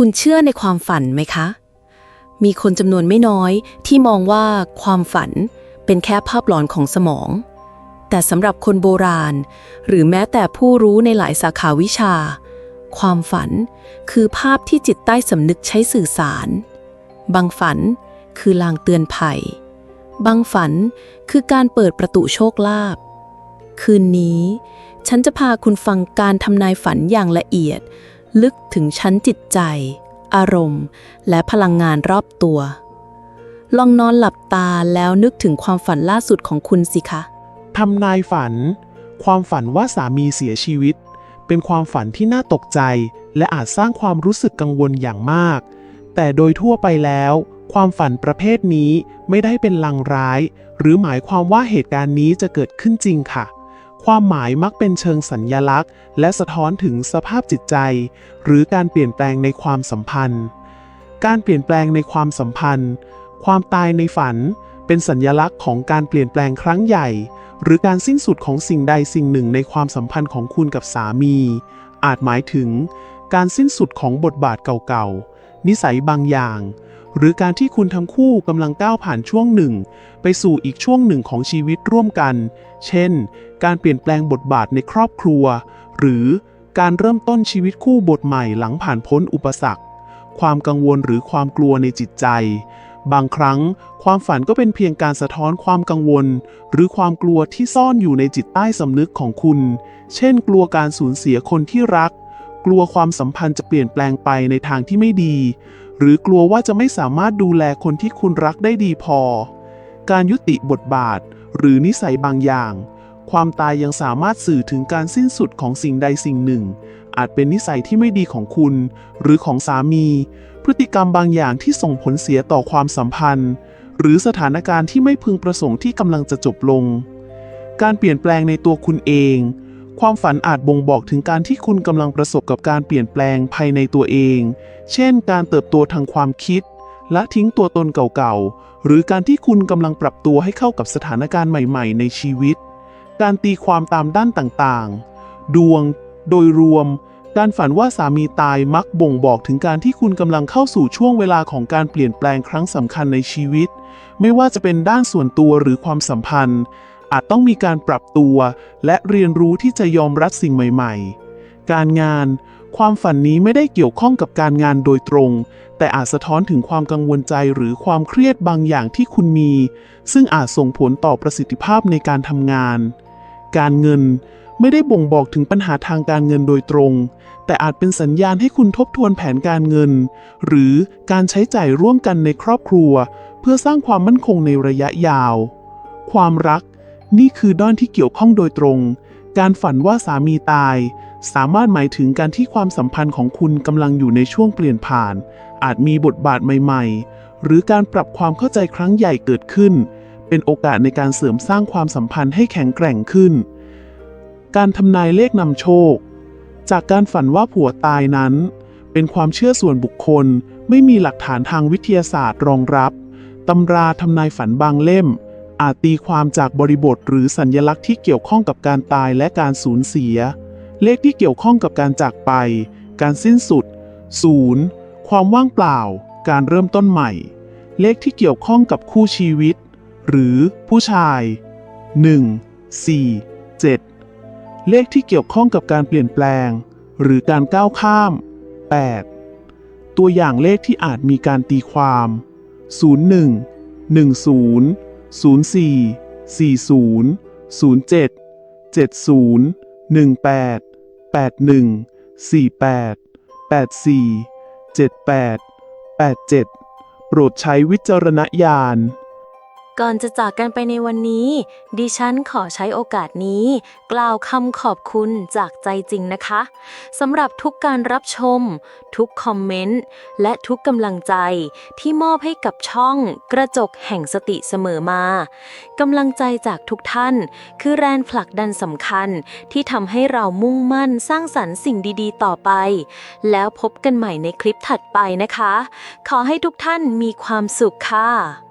คุณเชื่อในความฝันไหมคะ มีคนจำนวนไม่น้อยที่มองว่าความฝันเป็นแค่ภาพหลอนของสมอง แต่สำหรับคนโบราณ หรือแม้แต่ผู้รู้ในหลายสาขาวิชา ความฝันคือภาพที่จิตใต้สำนึกใช้สื่อสาร บางฝันคือลางเตือนภัย บางฝันคือการเปิดประตูโชคลาภ คืนนี้ ฉันจะพาคุณฟังการทำนายฝันอย่างละเอียด ลึกถึงชั้นจิตใจ อารมณ์ และพลังงานรอบตัว ลองนอนหลับตาแล้วนึกถึงความฝันล่าสุดของคุณสิคะ ทำนายฝัน ความฝันว่าสามีเสียชีวิต เป็นความฝันที่น่าตกใจ และอาจสร้างความรู้สึกกังวลอย่างมาก แต่โดยทั่วไปแล้ว ความฝันประเภทนี้ไม่ได้เป็นลางร้าย หรือหมายความว่าเหตุการณ์นี้จะเกิดขึ้นจริงค่ะ ความหมายมักเป็นเชิงสัญญลักษณ์ และสะท้อนถึงสภาพจิตใจ หรือการเปลี่ยนแปลงในความสัมพันธ์ การเปลี่ยนแปลงในความสัมพันธ์ ความตายในฝัน เป็นสัญญลักษณ์ของการเปลี่ยนแปลงครั้งใหญ่ หรือการสิ้นสุดของสิ่งใดสิ่งหนึ่งในความสัมพันธ์ของคุณกับสามี อาจหมายถึง การสิ้นสุดของบทบาทเก่าๆ นิสัยบางอย่าง หรือการที่คุณทั้งคู่กำลังก้าวผ่านช่วงหนึ่ง ไปสู่อีกช่วงหนึ่งของชีวิตร่วมกัน เช่น การเปลี่ยนแปลงบทบาทในครอบครัว หรือการเริ่มต้นชีวิตคู่บทใหม่หลังผ่านพ้นอุปสรรค ความกังวลหรือความกลัวในจิตใจ บางครั้ง ความฝันก็เป็นเพียงการสะท้อนความกังวล หรือความกลัวที่ซ่อนอยู่ในจิตใต้สำนึกของคุณ เช่น กลัวการสูญเสียคนที่รัก กลัวความสัมพันธ์จะเปลี่ยนแปลงไปในทางที่ไม่ดี หรือกลัวว่าจะไม่สามารถดูแลคนที่คุณรักได้ดีพอ การยุติบทบาท หรือนิสัยบางอย่าง ความตายยังสามารถสื่อถึงการสิ้นสุดของสิ่งใดสิ่งหนึ่ง อาจเป็นนิสัยที่ไม่ดีของคุณ หรือของสามี พฤติกรรมบางอย่างที่ส่งผลเสียต่อความสัมพันธ์ หรือสถานการณ์ที่ไม่พึงประสงค์ที่กำลังจะจบลง การเปลี่ยนแปลงในตัวคุณเอง ความฝันอาจบ่งบอกถึงการที่คุณกำลังประสบกับการเปลี่ยนแปลงภายในตัวเอง เช่น การเติบโตทางความคิด และทิ้งตัวตนเก่าๆ หรือการที่คุณกำลังปรับตัวให้เข้ากับสถานการณ์ใหม่ ๆ ในชีวิต การตีความตามด้านต่างๆ ดวง โดยรวม การฝันว่าสามีตายมักบ่งบอกถึงการที่คุณกำลังเข้าสู่ช่วงเวลาของการเปลี่ยนแปลงครั้งสำคัญในชีวิต ไม่ว่าจะเป็นด้านส่วนตัวหรือความสัมพันธ์ อาจต้องมีการปรับตัว และเรียนรู้ที่จะยอมรับสิ่งใหม่ๆ การงาน ความฝันนี้ไม่ได้เกี่ยวข้องกับการงานโดยตรง แต่อาจสะท้อนถึงความกังวลใจหรือความเครียดบางอย่างที่คุณมี ซึ่งอาจส่งผลต่อประสิทธิภาพในการทำงาน การเงินไม่ได้บ่งบอกถึงปัญหาทางการเงินโดยตรง แต่อาจเป็นสัญญาณให้คุณทบทวนแผนการเงิน หรือการใช้จ่ายร่วมกันในครอบครัว เพื่อสร้างความมั่นคงในระยะยาว ความรัก นี่คือด้านที่เกี่ยวข้องโดยตรง การฝันว่าสามีตาย สามารถหมายถึงการที่ความสัมพันธ์ของคุณกำลังอยู่ในช่วงเปลี่ยนผ่าน อาจมีบทบาทใหม่ ๆ หรือการปรับความเข้าใจครั้งใหญ่เกิดขึ้น เป็นโอกาสในการเสริมสร้างความสัมพันธ์ให้แข็งแกร่งขึ้น การทำนายเลขนำโชค จากการฝันว่าผัวตายนั้น เป็นความเชื่อส่วนบุคคล ไม่มีหลักฐานทางวิทยาศาสตร์รองรับตำราทำนายฝันบางเล่ม อาจตีความจากบริบทหรือสัญญลักษณ์ที่เกี่ยวข้องกับการตายและการสูญเสีย เลขที่เกี่ยวข้องกับการจากไป การสิ้นสุด ศูนย์ ความว่างเปล่า การเริ่มต้นใหม่ เลขที่เกี่ยวข้องกับคู่ชีวิต หรือผู้ชาย 1 4 7 เลขที่เกี่ยวข้องกับการเปลี่ยนแปลง หรือการก้าวข้าม 8 ตัวอย่างเลขที่อาจมีการตีความ 01 10 04 40 07 70 18 81 48 84 78 87 โปรดใช้วิจารณญาณ ก่อนจะจากกันไปในวันนี้ ดิฉันขอใช้โอกาสนี้ กล่าวคำขอบคุณจากใจจริงนะคะสำหรับทุกการรับชม ทุกคอมเมนต์ และทุกกำลังใจที่มอบให้กับช่องกระจกแห่งสติเสมอมากำลังใจจากทุกท่าน คือแรงผลักดันสำคัญที่ทำให้เรามุ่งมั่นสร้างสรรค์สิ่งดีๆ ต่อไป แล้วพบกันใหม่ในคลิปถัดไปนะคะ ขอให้ทุกท่านมีความสุขค่ะ